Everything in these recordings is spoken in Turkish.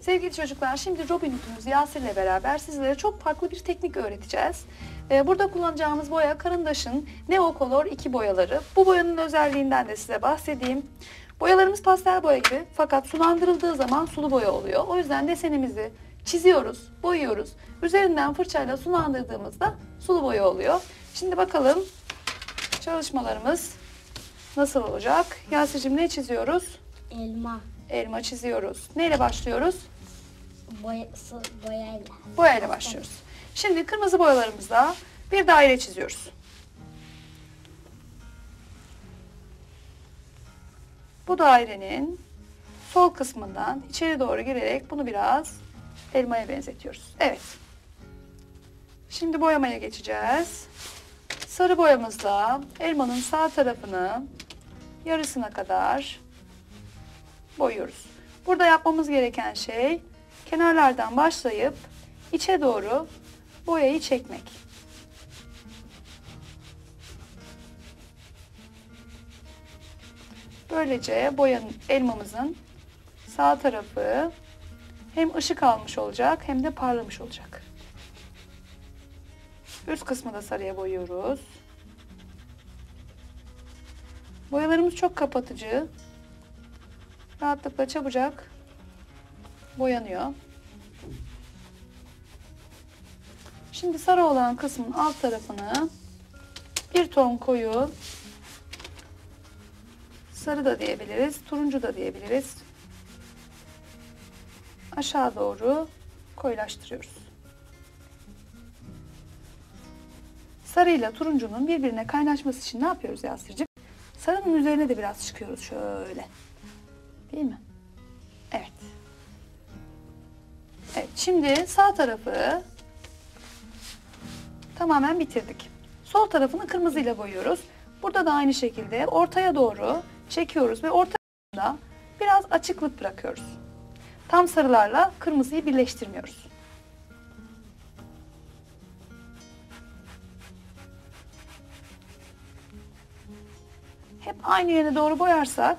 Sevgili çocuklar şimdi Robin Hood'umuz Yasir ile beraber sizlere çok farklı bir teknik öğreteceğiz. Ee, Burada kullanacağımız boya Karındaş'ın Neocolor 2 boyaları. Bu boyanın özelliğinden de size bahsedeyim. Boyalarımız pastel boya gibi fakat sulandırıldığı zaman sulu boya oluyor. O yüzden desenimizi çiziyoruz, boyuyoruz. Üzerinden fırçayla sulandırdığımızda sulu boya oluyor. Şimdi bakalım çalışmalarımız nasıl olacak? Yasir'cim ne çiziyoruz? Elma Elma çiziyoruz. Neyle başlıyoruz? boyası boyayla. Boyayla başlıyoruz. Şimdi kırmızı boyalarımızla bir daire çiziyoruz. Bu dairenin sol kısmından içeri doğru girerek bunu biraz elmaya benzetiyoruz. Evet. Şimdi boyamaya geçeceğiz. Sarı boyamızla elmanın sağ tarafını yarısına kadar boyuyoruz. Burada yapmamız gereken şey kenarlardan başlayıp içe doğru boyayı çekmek. Böylece boyanın elmamızın sağ tarafı hem ışık almış olacak hem de parlamış olacak. Üst kısmı da sarıya boyuyoruz. Boyalarımız çok kapatıcı. Rahatlıkla çabucak boyanıyor. Şimdi sarı olan kısmın alt tarafını bir ton koyu sarı da diyebiliriz, turuncu da diyebiliriz. Aşağı doğru koyulaştırıyoruz. Sarıyla turuncunun birbirine kaynaşması için ne yapıyoruz Yasir'cim? Sarının üzerine de biraz çıkıyoruz şöyle. Değil mi? Evet. Evet, şimdi sağ tarafı tamamen bitirdik. Sol tarafını kırmızıyla boyuyoruz. Burada da aynı şekilde ortaya doğru çekiyoruz ve ortada biraz açıklık bırakıyoruz. Tam sarılarla kırmızıyı birleştirmiyoruz. Hep aynı yöne doğru boyarsak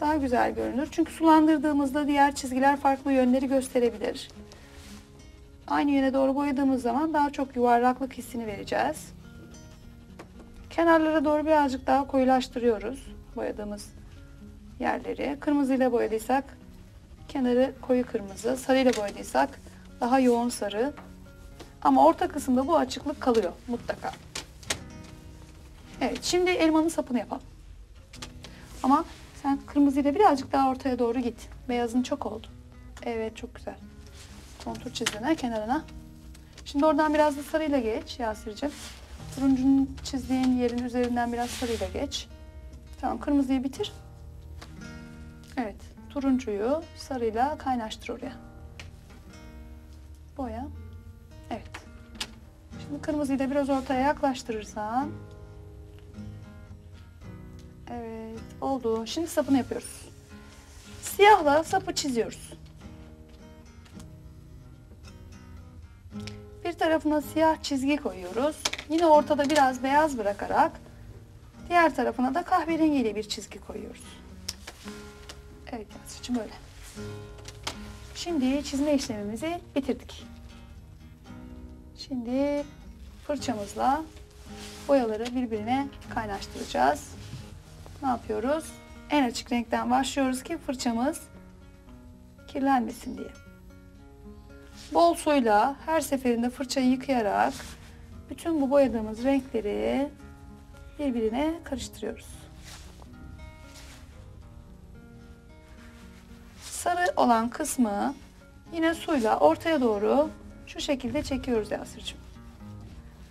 daha güzel görünür. Çünkü sulandırdığımızda diğer çizgiler farklı yönleri gösterebilir. Aynı yöne doğru boyadığımız zaman daha çok yuvarlaklık hissini vereceğiz. Kenarlara doğru birazcık daha koyulaştırıyoruz boyadığımız yerleri. Kırmızıyla boyadıysak kenarı koyu kırmızı, sarıyla boyadıysak daha yoğun sarı. Ama orta kısımda bu açıklık kalıyor mutlaka. Evet, şimdi elmanın sapını yapalım. Ama sen kırmızıyla birazcık daha ortaya doğru git. Beyazın çok oldu. Evet, çok güzel. Kontur çizdiğine kenarına. Şimdi oradan biraz da sarıyla geç Yasir'cim. Turuncunun çizdiğin yerin üzerinden biraz sarıyla geç. Tamam, kırmızıyı bitir. Evet, turuncuyu sarıyla kaynaştır oraya. Boya. Evet. Şimdi kırmızıyı da biraz ortaya yaklaştırırsan. Evet, oldu. Şimdi sapını yapıyoruz. Siyahla sapı çiziyoruz. Bir tarafına siyah çizgi koyuyoruz. Yine ortada biraz beyaz bırakarak diğer tarafına da kahverengiyle bir çizgi koyuyoruz. Evet Yasir'cim böyle. Şimdi çizme işlemimizi bitirdik. Şimdi fırçamızla boyaları birbirine kaynaştıracağız. Ne yapıyoruz? En açık renkten başlıyoruz ki fırçamız kirlenmesin diye. Bol suyla her seferinde fırçayı yıkayarak bütün bu boyadığımız renkleri birbirine karıştırıyoruz. Sarı olan kısmı yine suyla ortaya doğru şu şekilde çekiyoruz Yasir'cim.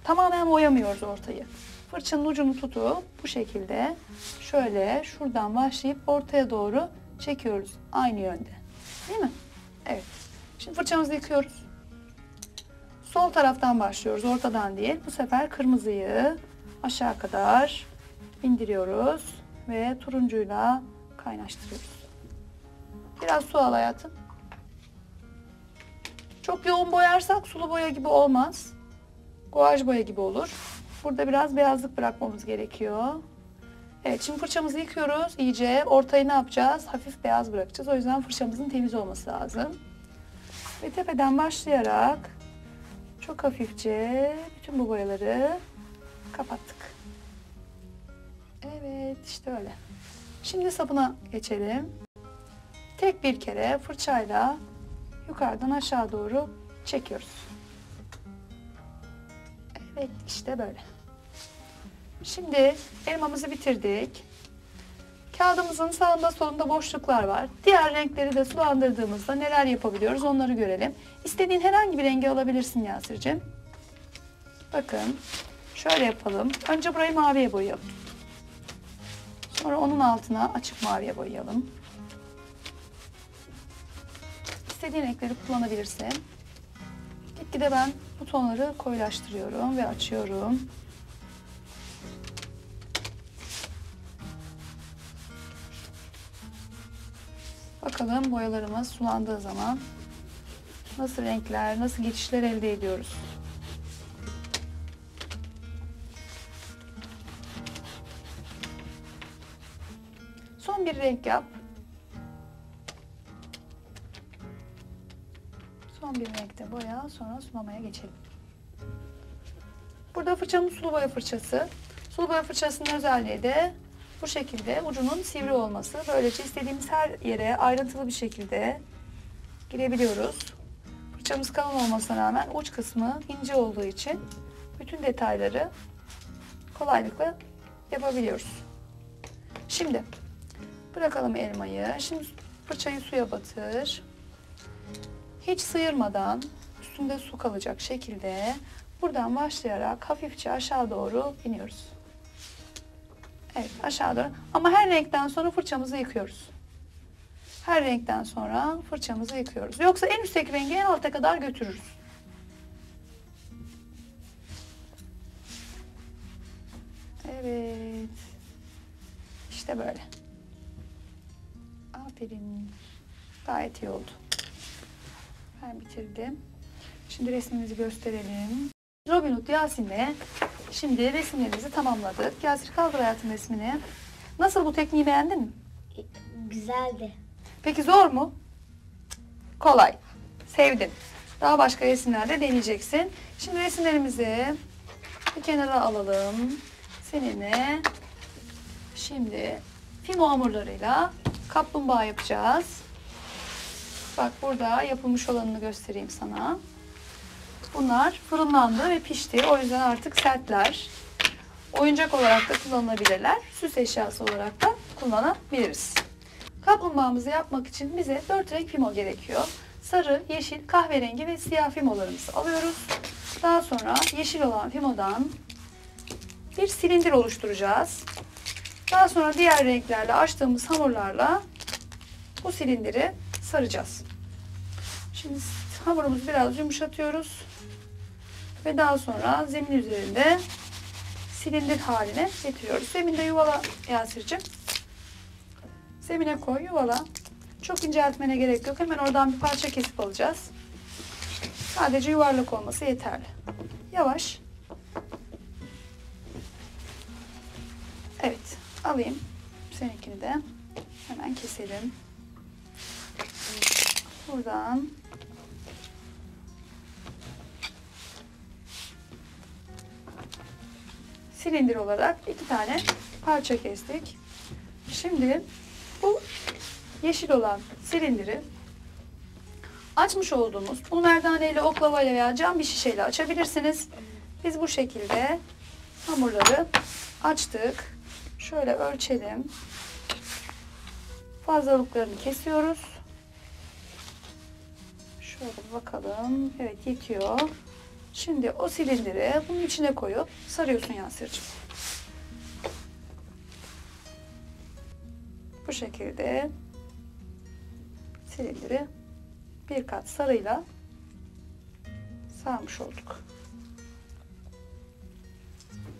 Tamamen boyamıyoruz ortayı. Fırçanın ucunu tutup bu şekilde şöyle şuradan başlayıp ortaya doğru çekiyoruz aynı yönde. Değil mi? Evet. Şimdi fırçamızı yıkıyoruz. Sol taraftan başlıyoruz, ortadan değil. Bu sefer kırmızıyı aşağı kadar indiriyoruz ve turuncuyla kaynaştırıyoruz. Biraz su al hayatım. Çok yoğun boyarsak sulu boya gibi olmaz. Guaj boya gibi olur. Burada biraz beyazlık bırakmamız gerekiyor. Evet şimdi fırçamızı yıkıyoruz iyice. Ortayı ne yapacağız? Hafif beyaz bırakacağız. O yüzden fırçamızın temiz olması lazım. Ve tepeden başlayarak çok hafifçe bütün bu boyaları kapattık. Evet işte öyle. Şimdi sabuna geçelim. Tek bir kere fırçayla yukarıdan aşağı doğru çekiyoruz. Evet işte böyle. Şimdi elmamızı bitirdik. Kağıdımızın sağında solunda boşluklar var. Diğer renkleri de sulandırdığımızda neler yapabiliyoruz onları görelim. İstediğin herhangi bir rengi alabilirsin Yasir'cim. Bakın şöyle yapalım. Önce burayı maviye boyayalım. Sonra onun altına açık maviye boyayalım. İstediğin renkleri kullanabilirsin. Gitgide ben bu tonları koyulaştırıyorum ve açıyorum. Bakalım boyalarımız sulandığı zaman nasıl renkler, nasıl geçişler elde ediyoruz. Son bir renk yap. Son bir renkte boya, sonra sulamaya geçelim. Burada fırçamız sulu boya fırçası. Sulu boya fırçasının özelliği de bu şekilde ucunun sivri olması. Böylece istediğimiz her yere ayrıntılı bir şekilde girebiliyoruz. Fırçamız kalın olmasına rağmen uç kısmı ince olduğu için bütün detayları kolaylıkla yapabiliyoruz. Şimdi bırakalım elmayı. Şimdi fırçayı suya batır. Hiç sıyırmadan üstünde su kalacak şekilde buradan başlayarak hafifçe aşağı doğru iniyoruz. Evet aşağı doğru. Ama her renkten sonra fırçamızı yıkıyoruz. Her renkten sonra fırçamızı yıkıyoruz. Yoksa en üstteki rengi en alta kadar götürürüz. Evet. İşte böyle. Aferin. Gayet iyi oldu. Ben bitirdim. Şimdi resmimizi gösterelim. Robin Hood Yasin'le şimdi resimlerimizi tamamladık. Yasir kaldır hayatım resmini. Nasıl bu tekniği beğendin mi? Güzeldi. Peki zor mu? Kolay. Sevdin. Daha başka resimlerde deneyeceksin. Şimdi resimlerimizi bir kenara alalım. Seninle şimdi fimo hamurlarıyla kaplumbağa yapacağız. Bak burada yapılmış olanını göstereyim sana. Bunlar fırınlandı ve pişti. O yüzden artık sertler. Oyuncak olarak da kullanılabilirler. Süs eşyası olarak da kullanabiliriz. Kaplumbağamızı yapmak için bize 4 renk fimo gerekiyor. Sarı, yeşil, kahverengi ve siyah fimolarımızı alıyoruz. Daha sonra yeşil olan fimodan bir silindir oluşturacağız. Daha sonra diğer renklerle açtığımız hamurlarla bu silindiri saracağız. Şimdi hamurumuzu biraz yumuşatıyoruz. Ve daha sonra zemin üzerinde silindir haline getiriyoruz. Zeminde yuvala Yasir'cim. Zemine koy, yuvala. Çok inceltmene gerek yok. Hemen oradan bir parça kesip alacağız. Sadece yuvarlak olması yeterli. Yavaş. Evet, alayım. Seninkini de hemen keselim. Buradan silindir olarak iki tane parça kestik. Şimdi bu yeşil olan silindiri açmış olduğumuz bunu merdaneyle, oklavayla veya cam bir şişeyle açabilirsiniz. Biz bu şekilde hamurları açtık. Şöyle ölçelim. Fazlalıklarını kesiyoruz. Şöyle bakalım. Evet yetiyor. Şimdi o silindiri bunun içine koyup sarıyorsun Yasir'cim. Bu şekilde silindiri bir kat sarıyla sarmış olduk.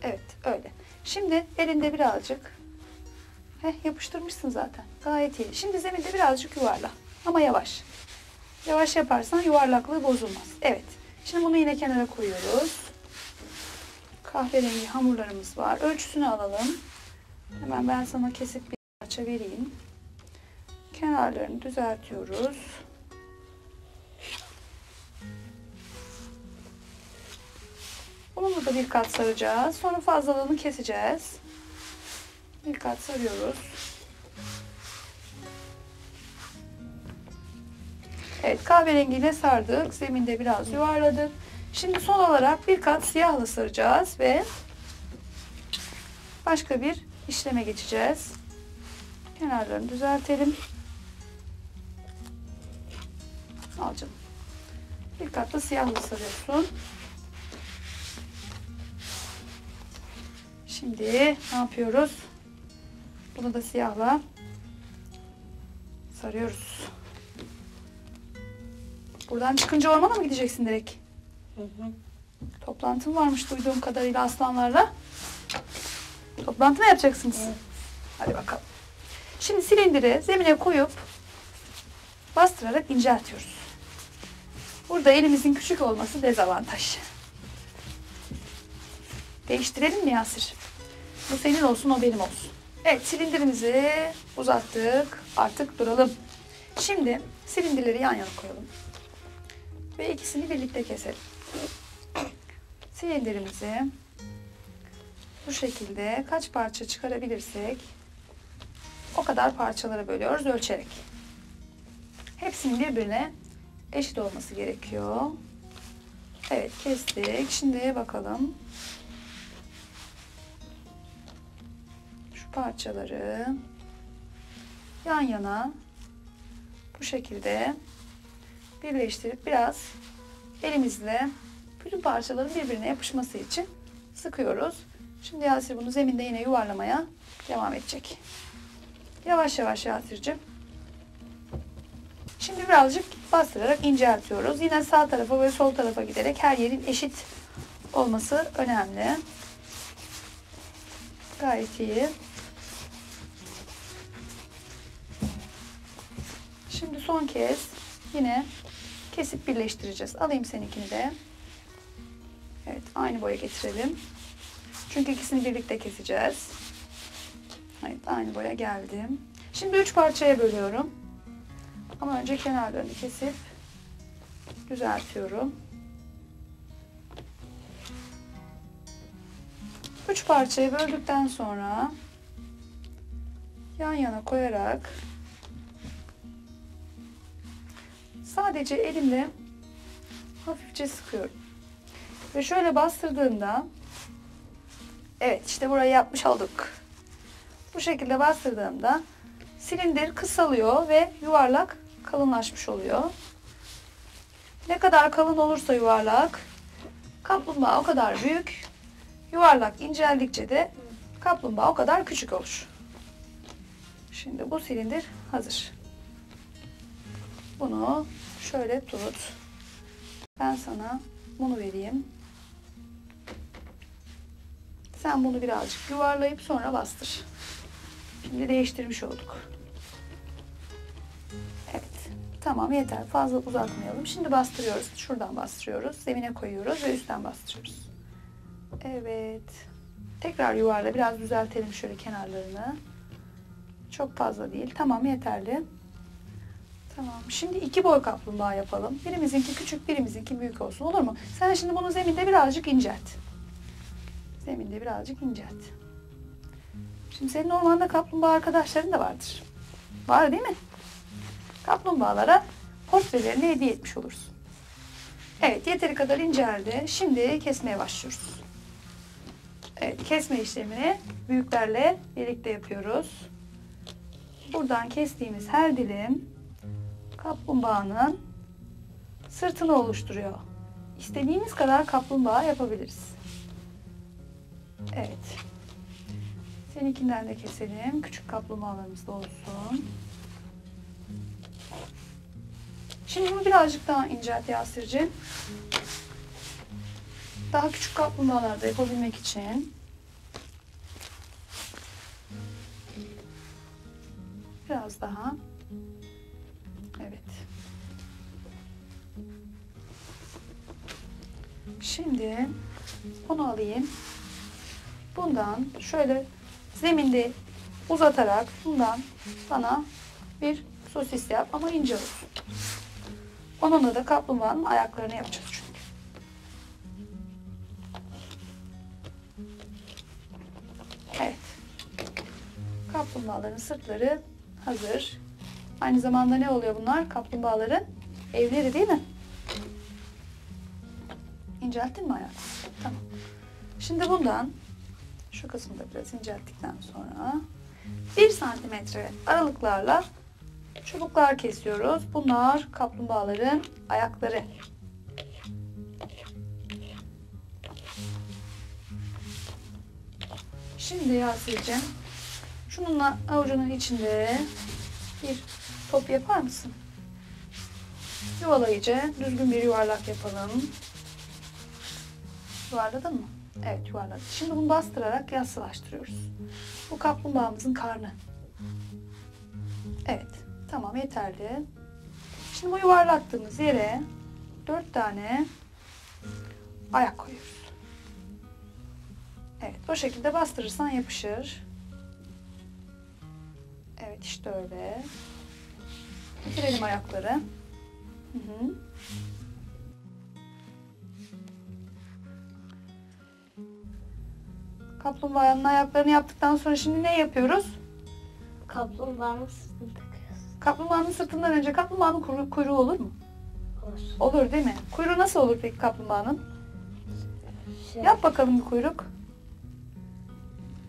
Evet öyle. Şimdi elinde birazcık heh, yapıştırmışsın zaten. Gayet iyi. Şimdi zeminde birazcık yuvarla. Ama yavaş. Yavaş yaparsan yuvarlaklığı bozulmaz. Evet. Şimdi bunu yine kenara koyuyoruz. Kahverengi hamurlarımız var. Ölçüsünü alalım. Hemen ben sana kesip bir parça vereyim. Kenarlarını düzeltiyoruz. Bunu da bir kat saracağız. Sonra fazlalığını keseceğiz. Bir kat sarıyoruz. Evet kahverengiyle sardık. Zeminde biraz yuvarladık. Şimdi son olarak bir kat siyahla saracağız ve başka bir işleme geçeceğiz. Kenarlarını düzeltelim. Al canım. Bir kat da siyahla sarıyorsun. Şimdi ne yapıyoruz? Bunu da siyahla sarıyoruz. Buradan çıkınca ormana mı gideceksin direkt? Hı hı. Toplantın varmış duyduğum kadarıyla aslanlarla. Toplantı mı yapacaksınız? Evet. Hadi bakalım. Şimdi silindiri zemine koyup bastırarak inceltiyoruz. Burada elimizin küçük olması dezavantaj. Değiştirelim mi Yasir? Bu senin olsun, o benim olsun. Evet, silindirimizi uzattık. Artık duralım. Şimdi silindirleri yan yana koyalım. Ve ikisini birlikte keselim. Silindirimizi bu şekilde kaç parça çıkarabilirsek o kadar parçalara bölüyoruz ölçerek. Hepsinin birbirine eşit olması gerekiyor. Evet kestik. Şimdi bakalım. Şu parçaları yan yana bu şekilde birleştirip biraz elimizle bütün parçaların birbirine yapışması için sıkıyoruz. Şimdi Yasir bunu zeminde yine yuvarlamaya devam edecek. Yavaş yavaş Yasir'cim. Şimdi birazcık bastırarak inceltiyoruz. Yine sağ tarafa ve sol tarafa giderek her yerin eşit olması önemli. Gayet iyi. Şimdi son kez yine kesip birleştireceğiz. Alayım seninkini de. Evet aynı boya getirelim. Çünkü ikisini birlikte keseceğiz. Evet aynı boya geldim. Şimdi üç parçaya bölüyorum. Ama önce kenarlarını kesip düzeltiyorum. Üç parçaya böldükten sonra yan yana koyarak sadece elimle hafifçe sıkıyorum. Ve şöyle bastırdığımda evet işte burayı yapmış olduk. Bu şekilde bastırdığımda silindir kısalıyor ve yuvarlak kalınlaşmış oluyor. Ne kadar kalın olursa yuvarlak kaplumbağa o kadar büyük. Yuvarlak inceldikçe de kaplumbağa o kadar küçük olur. Şimdi bu silindir hazır. Bunu şöyle tut. Ben sana bunu vereyim. Sen bunu birazcık yuvarlayıp sonra bastır. Şimdi değiştirmiş olduk. Evet. Tamam yeter. Fazla uzatmayalım. Şimdi bastırıyoruz. Şuradan bastırıyoruz. Zemine koyuyoruz ve üstten bastırıyoruz. Evet. Tekrar yuvarla. Biraz düzeltelim şöyle kenarlarını. Çok fazla değil. Tamam yeterli. Tamam. Şimdi iki boy kaplumbağa yapalım. Birimizinki küçük, birimizinki büyük olsun. Olur mu? Sen şimdi bunu zeminde birazcık incelt. Zeminde birazcık incelt. Şimdi senin ormanda kaplumbağa arkadaşların da vardır. Var değil mi? Kaplumbağalara portrelerini hediye etmiş olursun. Evet yeteri kadar inceldi. Şimdi kesmeye başlıyoruz. Evet kesme işlemini büyüklerle birlikte yapıyoruz. Buradan kestiğimiz her dilim kaplumbağanın sırtını oluşturuyor. İstediğimiz kadar kaplumbağa yapabiliriz. Evet. Seninkinden de keselim. Küçük kaplumbağalarımız da olsun. Şimdi bunu birazcık daha incelt Yasir'cim. Daha küçük kaplumbağalar da yapabilmek için. Biraz daha. Şimdi bunu alayım. Bundan şöyle zeminde uzatarak bundan bana bir sosis yap ama ince olsun. Onunla da kaplumbağanın ayaklarını yapacağız çünkü. Evet. Kaplumbağaların sırtları hazır. Aynı zamanda ne oluyor bunlar? Kaplumbağaların evleri değil mi? İncelttin mi hayatım? Tamam. Şimdi bundan şu kısmı da biraz incelttikten sonra 1 santimetre aralıklarla çubuklar kesiyoruz. Bunlar kaplumbağaların ayakları. Şimdi Yasir'cim şununla avucunun içinde bir top yapar mısın? Yuvalayıcı düzgün bir yuvarlak yapalım. Yuvarladın mı? Evet yuvarladık. Şimdi bunu bastırarak yassılaştırıyoruz. Bu kaplumbağamızın karnı. Evet. Tamam yeterli. Şimdi bu yuvarlattığımız yere dört tane ayak koyuyoruz. Evet bu şekilde bastırırsan yapışır. Evet işte öyle. Bitirelim ayakları. Hı hı. Kaplumbağanın ayaklarını yaptıktan sonra şimdi ne yapıyoruz? Kaplumbağanın sırtını takıyoruz. Kaplumbağanın sırtından önce kaplumbağanın kuyruğu, kuyruğu olur mu? Olur. Olur değil mi? Kuyruğu nasıl olur peki kaplumbağanın? Şey, Yap bakalım bir kuyruk.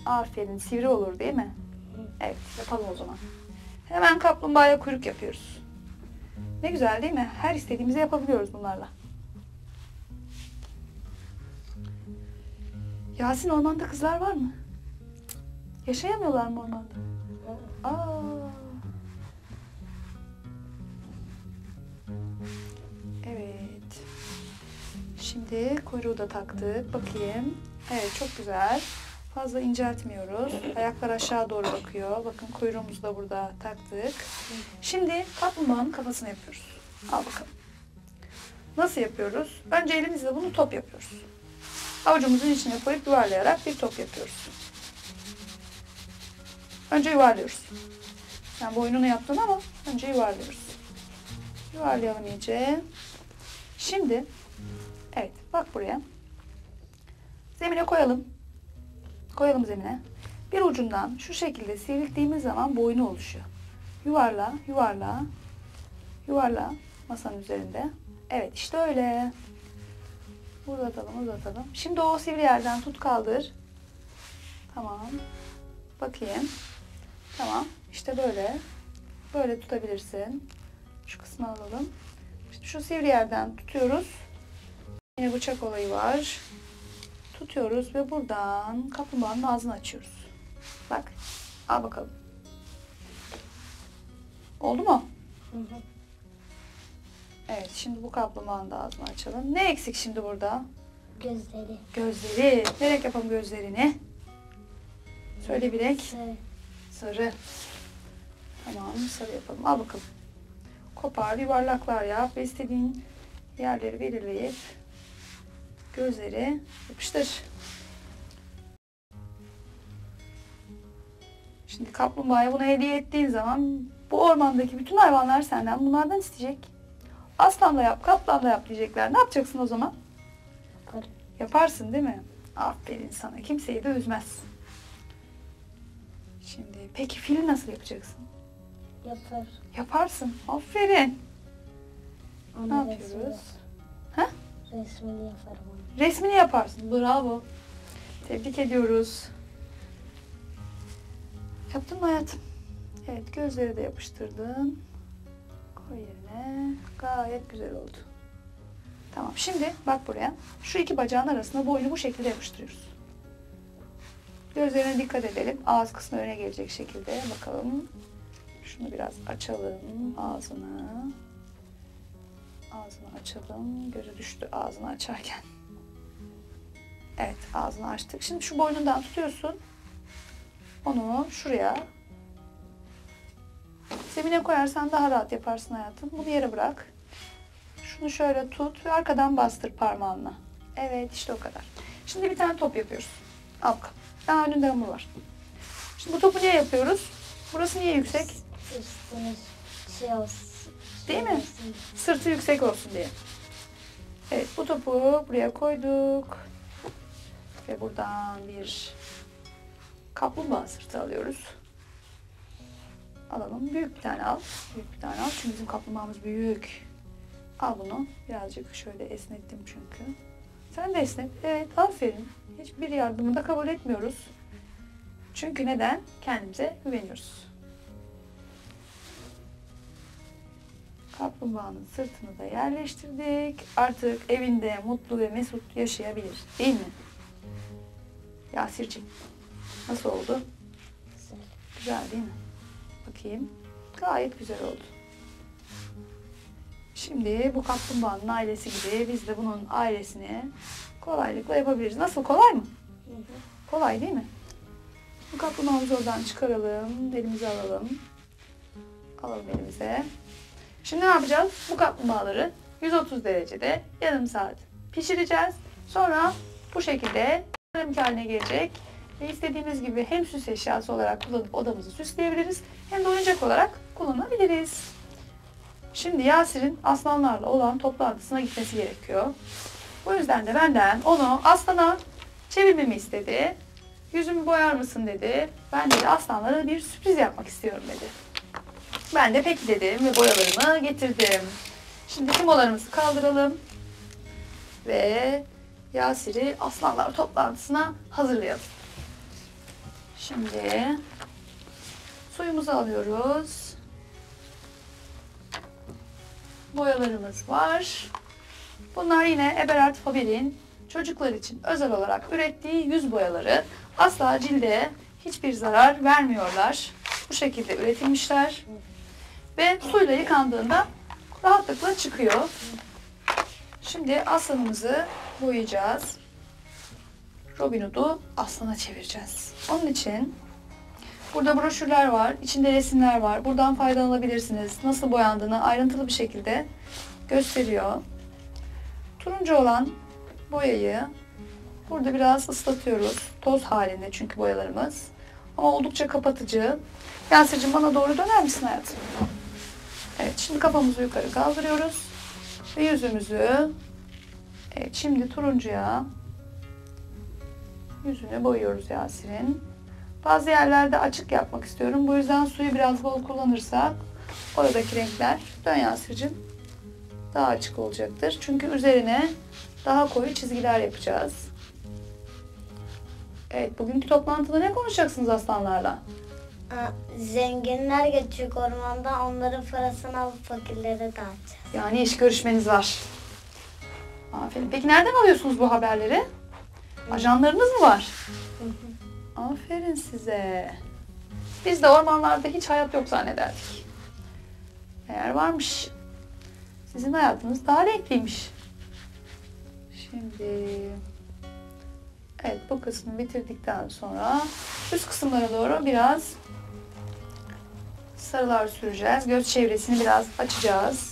Aferin sivri olur değil mi? Evet yapalım o zaman. Hemen kaplumbağaya kuyruk yapıyoruz. Ne güzel değil mi? Her istediğimizi yapabiliyoruz bunlarla. Yasin ormanda kızlar var mı? Yaşayamıyorlar mı ormanda? Aa. Evet. Şimdi kuyruğu da taktık. Bakayım. Evet çok güzel. Fazla inceltmiyoruz. Ayaklar aşağı doğru bakıyor. Bakın kuyruğumuzu da burada taktık. Şimdi kaplumbağanın kafasını yapıyoruz. Al bakalım. Nasıl yapıyoruz? Önce elimizle bunu top yapıyoruz. Avucumuzun içine koyup yuvarlayarak bir top yapıyoruz. Önce yuvarlıyoruz. Yani boynunu yaptın ama önce yuvarlıyoruz. Yuvarlayalım iyice. Şimdi evet bak buraya. Zemine koyalım. Koyalım zemine. Bir ucundan şu şekilde sivrilttiğimiz zaman boynu oluşuyor. Yuvarla, yuvarla, yuvarla masanın üzerinde. Evet işte öyle. Uzatalım, uzatalım. Şimdi o sivri yerden tut kaldır. Tamam. Bakayım. Tamam. İşte böyle. Böyle tutabilirsin. Şu kısmı alalım. İşte şu sivri yerden tutuyoruz. Yine bıçak olayı var. Tutuyoruz ve buradan kaplumbağanın ağzını açıyoruz. Bak. Al bakalım. Oldu mu? Hı hı. Evet. Şimdi bu kaplumbağanın da ağzını açalım. Ne eksik şimdi burada? Gözleri. Gözleri. Ne renk yapalım gözlerini? Söyle bir renk. Sarı. Sarı. Tamam sarı yapalım. Al bakalım. Kopar, yuvarlaklar yap ve istediğin yerleri belirleyip gözleri yapıştır. Şimdi kaplumbağaya bunu hediye ettiğin zaman bu ormandaki bütün hayvanlar senden bunlardan isteyecek. Aslan da yap, kaplan da yap diyecekler. Ne yapacaksın o zaman? Yaparım. Yaparsın değil mi? Aferin sana. Kimseyi de üzmez. Şimdi peki fili nasıl yapacaksın? Yapar. Yaparsın. Aferin. Ne Onun yapıyoruz? resmini- Ha? Resmini yaparım. Resmini yaparsın. Bravo. Tebrik ediyoruz. Yaptın mı hayatım? Evet gözleri de yapıştırdın. Koy yerine. Gayet güzel oldu. Tamam şimdi bak buraya. Şu iki bacağın arasına boynu bu şekilde yapıştırıyoruz. Gözlerine dikkat edelim. Ağız kısmı öne gelecek şekilde. Bakalım. Şunu biraz açalım. Ağzını. Ağzını açalım. Gözü düştü ağzını açarken. Evet ağzını açtık. Şimdi şu boynundan tutuyorsun. Onu şuraya zemine koyarsan daha rahat yaparsın hayatım. Bunu yere bırak. Şunu şöyle tut ve arkadan bastır parmağınla. Evet işte o kadar. Şimdi bir tane top yapıyoruz. Al bakalım. Daha önünde hamur var. Şimdi bu topu niye yapıyoruz? Burası niye yüksek? Üstüne şey olsun. Değil mi? Sırtı yüksek olsun diye. Evet bu topu buraya koyduk. Ve buradan bir kaplumbağa sırtı alıyoruz. Alalım. Büyük bir tane al. Büyük bir tane al. Çünkü bizim kaplumbağamız büyük. Al bunu. Birazcık şöyle esnettim çünkü. Sen de esnet. Evet aferin. Hiçbir yardımı da kabul etmiyoruz. Çünkü neden? Kendimize güveniyoruz. Kaplumbağanın sırtını da yerleştirdik. Artık evinde mutlu ve mesut yaşayabilir. Değil mi? Yasir'cim nasıl oldu? Güzel. Güzel değil mi? Bakayım. Gayet güzel oldu. Şimdi bu kaplumbağanın ailesi gibi biz de bunun ailesini kolaylıkla yapabiliriz. Nasıl? Kolay mı? Hı hı. Kolay değil mi? Bu kaplumbağamızı oradan çıkaralım. Elimize alalım. Alalım elimize. Şimdi ne yapacağız? Bu kaplumbağaları 130 derecede yarım saat pişireceğiz. Sonra bu şekilde yarım haline gelecek. Ve istediğimiz gibi hem süs eşyası olarak kullanıp odamızı süsleyebiliriz. Hem de oyuncak olarak kullanabiliriz. Şimdi Yasir'in aslanlarla olan toplantısına gitmesi gerekiyor. Bu yüzden de benden onu aslana çevirmemi istedi. Yüzümü boyar mısın dedi. Ben de aslanlara bir sürpriz yapmak istiyorum dedi. Ben de peki dedim ve boyalarımı getirdim. Şimdi timolarımızı kaldıralım. Ve Yasir'i aslanlar toplantısına hazırlayalım. Şimdi suyumuzu alıyoruz. Boyalarımız var. Bunlar yine Eberhard Faber'in çocuklar için özel olarak ürettiği yüz boyaları. Asla cilde hiçbir zarar vermiyorlar. Bu şekilde üretilmişler. Ve suyla yıkandığında rahatlıkla çıkıyor. Şimdi aslanımızı boyayacağız. Robin Hood'u aslana çevireceğiz. Onun için burada broşürler var, içinde resimler var. Buradan faydalanabilirsiniz. Nasıl boyandığını ayrıntılı bir şekilde gösteriyor. Turuncu olan boyayı burada biraz ıslatıyoruz. Toz halinde çünkü boyalarımız. Ama oldukça kapatıcı. Yasir'cim bana doğru döner misin hayatım? Evet şimdi kafamızı yukarı kaldırıyoruz. Ve yüzümüzü evet, şimdi turuncuya yüzünü boyuyoruz Yasir'in. Bazı yerlerde açık yapmak istiyorum. Bu yüzden suyu biraz bol kullanırsak oradaki renkler dön Yasir'cim daha açık olacaktır. Çünkü üzerine daha koyu çizgiler yapacağız. Evet, bugünkü toplantıda ne konuşacaksınız aslanlarla? Aa, Zenginler geçiyor ormanda onların parasını alıp fakirlere dağıtacağız. Yani iş görüşmeniz var. Aferin. Peki nereden alıyorsunuz bu haberleri? Ajanlarınız mı var? Aferin size. Biz de ormanlarda hiç hayat yok zannederdik. Eğer varmış. Sizin hayatınız daha renkliymiş. Şimdi evet bu kısmı bitirdikten sonra üst kısımlara doğru biraz sarılar süreceğiz. Göz çevresini biraz açacağız.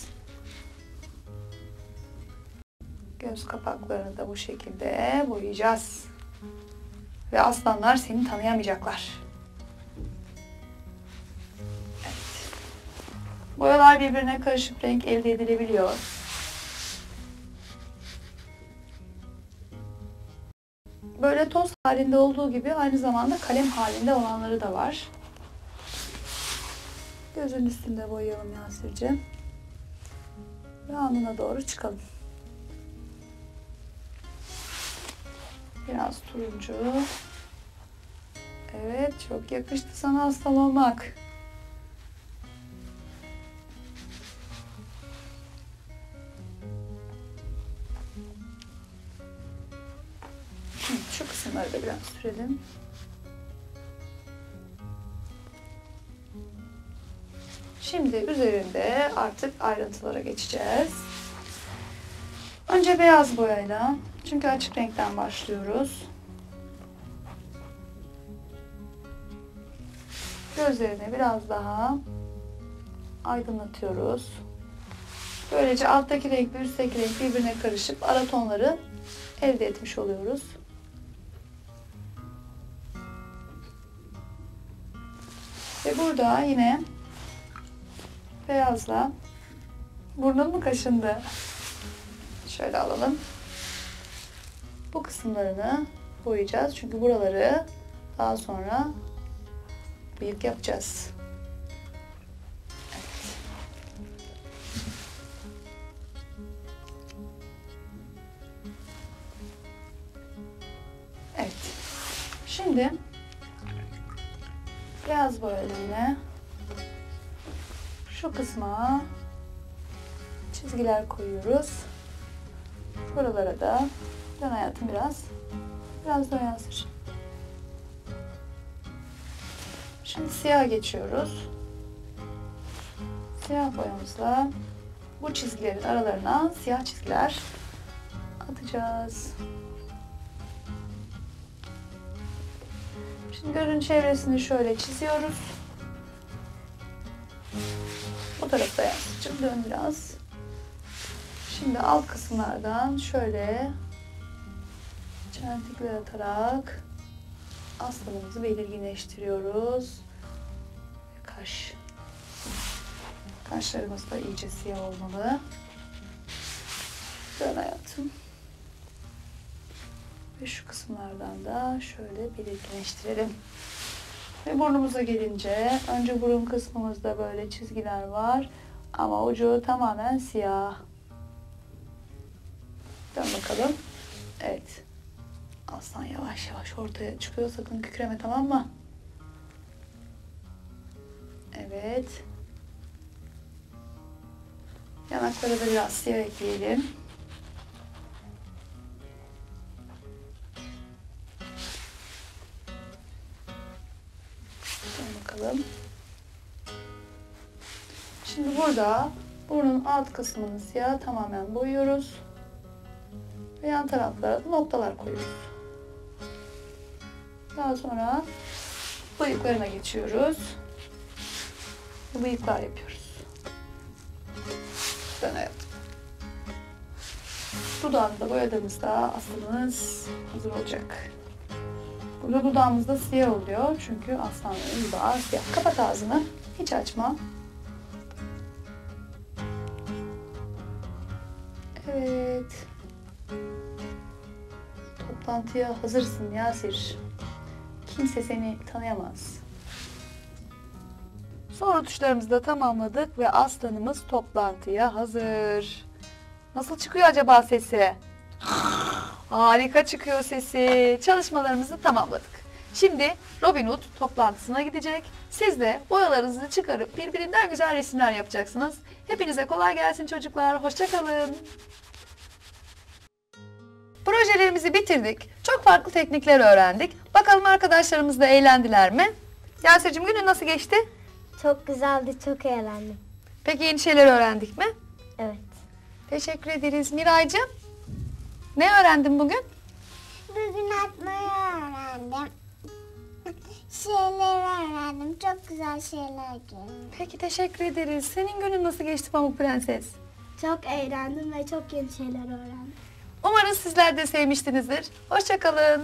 Göz kapaklarını da bu şekilde boyayacağız. Ve aslanlar seni tanıyamayacaklar. Evet. Boyalar birbirine karışıp renk elde edilebiliyor. Böyle toz halinde olduğu gibi aynı zamanda kalem halinde olanları da var. Gözün üstünde boyayalım Yasir'cim. Ve alnına doğru çıkalım. Biraz turuncu. Evet, çok yakıştı sana aslan olmak. Hı, Şu kısımları da biraz sürelim. Şimdi üzerinde artık ayrıntılara geçeceğiz. Önce beyaz boyayla. Çünkü açık renkten başlıyoruz. Gözlerini biraz daha aydınlatıyoruz. Böylece alttaki renk ve üstteki renk birbirine karışıp ara tonları elde etmiş oluyoruz. Ve burada yine beyazla burnum mu kaşındı? Şöyle alalım. Bu kısımlarını boyayacağız. Çünkü buraları daha sonra bıyık yapacağız. Evet. Şimdi beyaz boyalarını şu kısma çizgiler koyuyoruz. Buralara da dön hayatım biraz. Biraz da yansır. Şimdi siyah geçiyoruz. Siyah boyamızla bu çizgilerin aralarına siyah çizgiler atacağız. Şimdi görün çevresini şöyle çiziyoruz. Bu tarafta yansıtacağım. Dön biraz. Şimdi alt kısımlardan şöyle çentikler atarak aslanımızı belirginleştiriyoruz. Kaş. Kaşlarımız da iyice siyah olmalı. Dön hayatım. Ve şu kısımlardan da şöyle belirginleştirelim. Ve burnumuza gelince önce burun kısmımızda böyle çizgiler var. Ama ucu tamamen siyah. Dön bakalım. Evet. Aslan yavaş yavaş ortaya çıkıyor. Sakın kükreme tamam mı? Evet. Yanaklara da biraz siyah ekleyelim. Dön bakalım. Şimdi burada burnun alt kısmını siyah tamamen boyuyoruz. Ve yan taraflara da noktalar koyuyoruz. Daha sonra bıyıklarına geçiyoruz. Bıyıklar yapıyoruz. Dön hayatım. Dudağını da boyadığımızda aslımız hazır olacak. Burada dudağımız da siyah oluyor. Çünkü aslanların dudağı siyah. Kapat ağzını. Hiç açma. Evet. Toplantıya hazırsın Yasir. Kimse seni tanıyamaz. Sonra tuşlarımızı da tamamladık ve aslanımız toplantıya hazır. Nasıl çıkıyor acaba sesi? Harika çıkıyor sesi. Çalışmalarımızı tamamladık. Şimdi Robin Hood toplantısına gidecek. Siz de boyalarınızı çıkarıp birbirinden güzel resimler yapacaksınız. Hepinize kolay gelsin çocuklar. Hoşçakalın. Projelerimizi bitirdik. Çok farklı teknikler öğrendik. Bakalım arkadaşlarımız da eğlendiler mi? Yasir'cim günün nasıl geçti? Çok güzeldi, çok eğlendim. Peki yeni şeyler öğrendik mi? Evet. Teşekkür ederiz. Miraycığım ne öğrendin bugün? Bugün atmayı öğrendim. Şeyleri öğrendim. Çok güzel şeyler gördüm. Peki teşekkür ederiz. Senin günün nasıl geçti Pamuk Prenses? Çok eğlendim ve çok yeni şeyler öğrendim. Umarız sizler de sevmişsinizdir. Hoşçakalın.